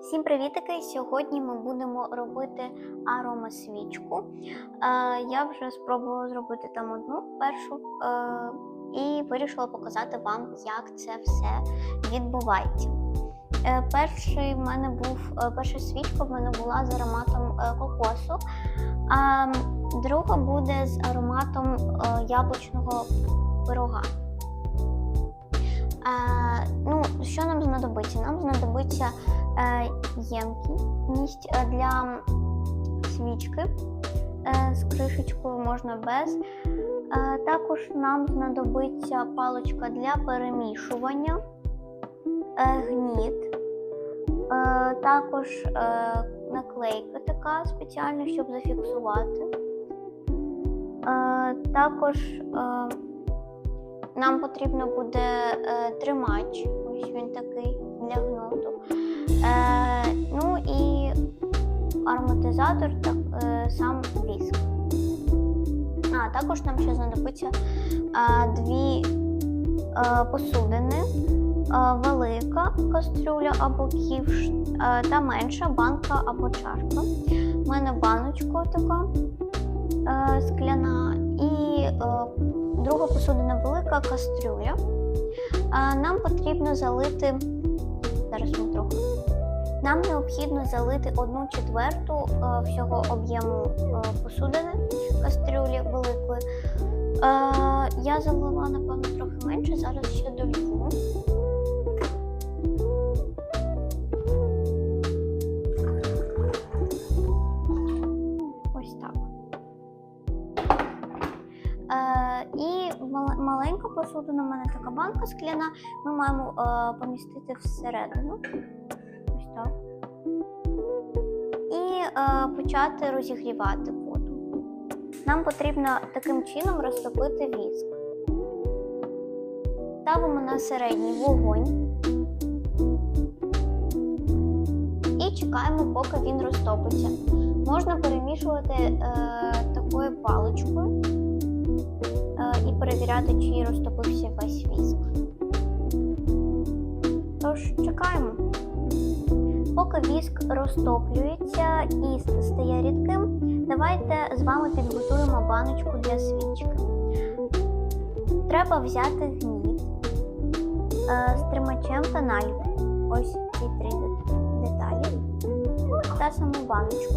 Всім привітики! Сьогодні ми будемо робити аромасвічку. Е, я вже спробувала зробити там одну першу е, і вирішила показати вам, як це все відбувається. Е, перший в мене був перша свічка в мене була з ароматом кокосу, а друга буде з ароматом яблучного пирога. Ну, що нам знадобиться? Нам знадобиться е, ємкість е, для свічки е, з кришечкою можна без. Також нам знадобиться паличка для перемішування, гніт, також наклейка така спеціальна, щоб зафіксувати. Також нам потрібно буде е, тримач, ось він такий для гнуту. Е, ну і ароматизатор та е, сам віск. А також нам ще знадобиться е, дві е, посудини, е, велика кастрюля або ківш е, та менша банка або чашка. У мене баночка така е, скляна і друга посудина велика кастрюля. Нам потрібно залити зараз ми трохи. Нам необхідно залити одну четверту всього об'єму посудини кастрюлі великої. Я залила, напевно, трохи менше, зараз ще долью. Мал- маленька посудина, у мене така банка скляна, ми маємо е, помістити всередину. Ось так. І е, почати розігрівати воду. Нам потрібно таким чином розтопити віск. Ставимо на середній вогонь. І чекаємо, поки він розтопиться. Можна перемішувати е, такою паличкою і перевіряти, чи розтопився весь віск. Тож чекаємо. Поки віск розтоплюється і стає рідким, давайте з вами підготуємо баночку для свічки. Треба взяти гніт е, з тримачем та наліпкою. Ось ці три деталі. Та саму баночку.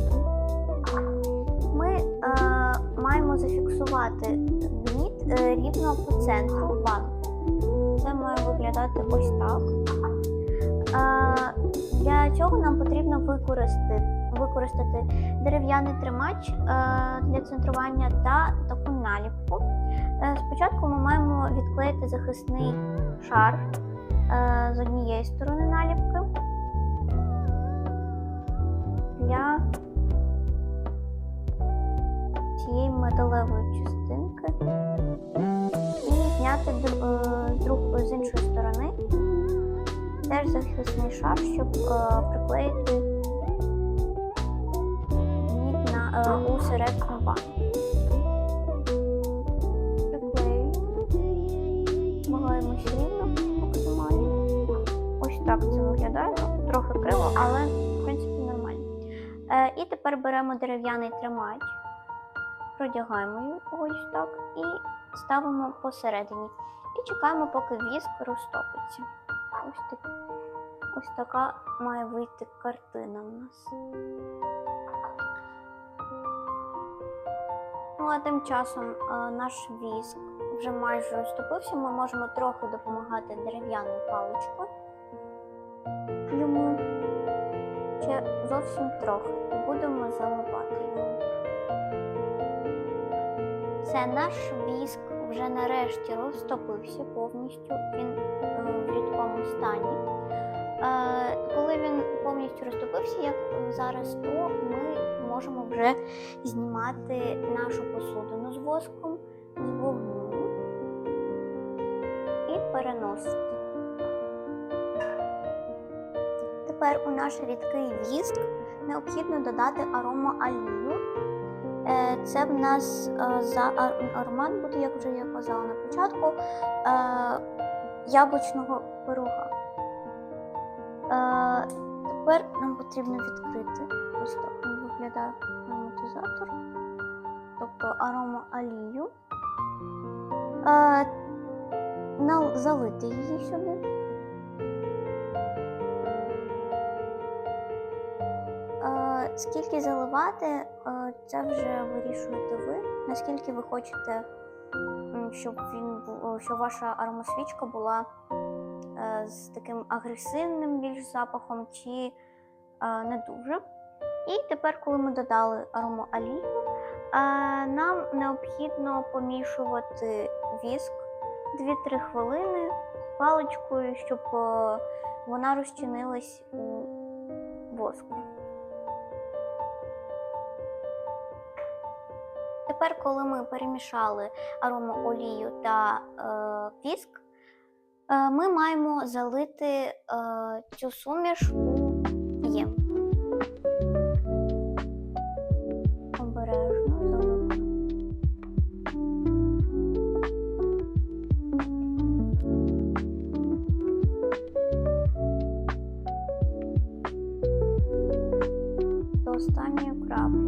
Ми е, маємо зафіксувати рівно по центру банки. Це має виглядати ось так. Е, для цього нам потрібно використати, використати дерев'яний тримач е, для центрування та таку наліпку. Е, спочатку ми маємо відклеїти захисний шар е, з однієї сторони наліпки для цієї металевої частинки д- е, друг- з іншої сторони теж захисний шар, щоб е, приклеїти ніт на е, у середину банку. Приклеюємо. Змагаємося рівно максимально. Ось так це виглядає. Трохи криво, але в принципі нормально. Е, і тепер беремо дерев'яний тримач, продягаємо його ось так і ставимо посередині. І чекаємо, поки віск розтопиться. Ось, так, ось така має вийти картина в нас. Ну а тим часом е, наш віск вже майже розтопився. Ми можемо трохи допомагати дерев'яною паличкою. Йому ще зовсім трохи будемо заливати його. Все, наш віск вже нарешті розтопився повністю. Він е, в рідкому стані. Е, коли він повністю розтопився, як зараз, то ми можемо вже знімати нашу посудину з воском з вогню і переносити. Тепер у наш рідкий віск необхідно додати аромаалію. Е, Це в нас е, за ар- аромат буде, як вже я казала на початку, е, яблучного пирога. Тепер нам потрібно відкрити. Ось так він виглядає ароматизатор. Тобто аромаалію. Е, нал- залити її сюди. Скільки заливати, е, це вже вирішуєте ви. Наскільки ви хочете, щоб він щоб ваша аромасвічка була е, з таким агресивним більш запахом, чи е, не дуже. І тепер, коли ми додали аромаалію, е, нам необхідно помішувати віск 2-3 хвилини паличкою, щоб вона розчинилась у воску. Тепер, коли ми перемішали аромаолію та е, віск, е, ми маємо залити е, цю суміш у єм. Обережно заливаємо. До останньої краплі.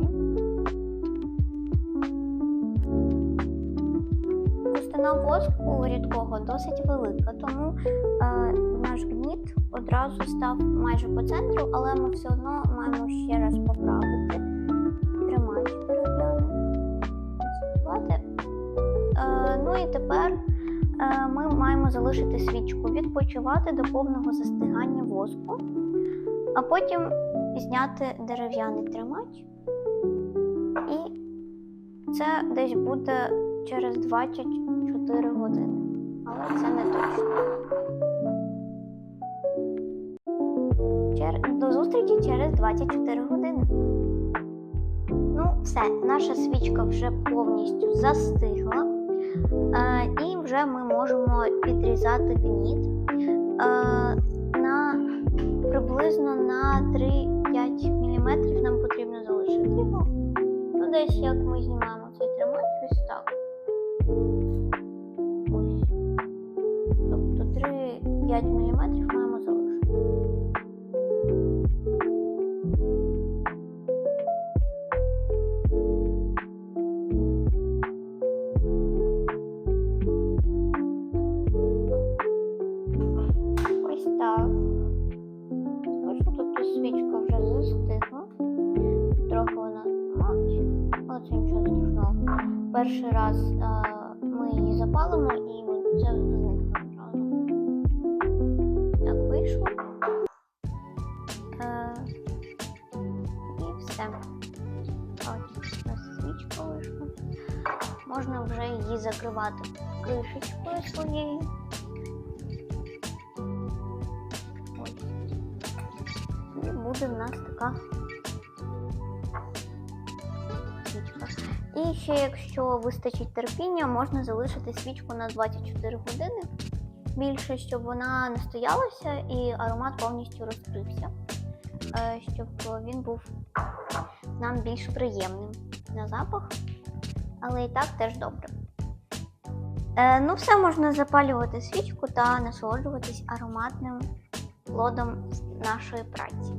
Густина воску рідкого досить велика, тому е, наш гніт одразу став майже по центру, але ми все одно маємо ще раз поправити. Переглянемо. Концентрувати. Е, ну і тепер е, ми маємо залишити свічку, відпочивати до повного застигання воску, а потім зняти дерев'яний тримач. І це десь буде через 24 години. Але це не точно. Чер- До зустрічі через 24 години. Ну, все, наша свічка вже повністю застигла. Е, і вже ми можемо підрізати гніт е, на приблизно на 3-5 мм нам потрібно залишити його. Ну, десь як ми знімаємо 3-5 мм маємо залишити. Ось так. Тобто свічка вже застигла. Трохи вона мабуть, але це нічого страшного. Перший раз а, ми її запалимо і це вийшло. Е, і все. Ось у нас свічка вийшла. Можна вже її закривати кришечкою своєю. Ось. І буде в нас така. І ще, якщо вистачить терпіння, можна залишити свічку на 24 години більше, щоб вона не стоялася і аромат повністю розкрився, е, щоб він був нам більш приємним на запах, але і так теж добре. Е, ну, все можна запалювати свічку та насолоджуватись ароматним плодом нашої праці.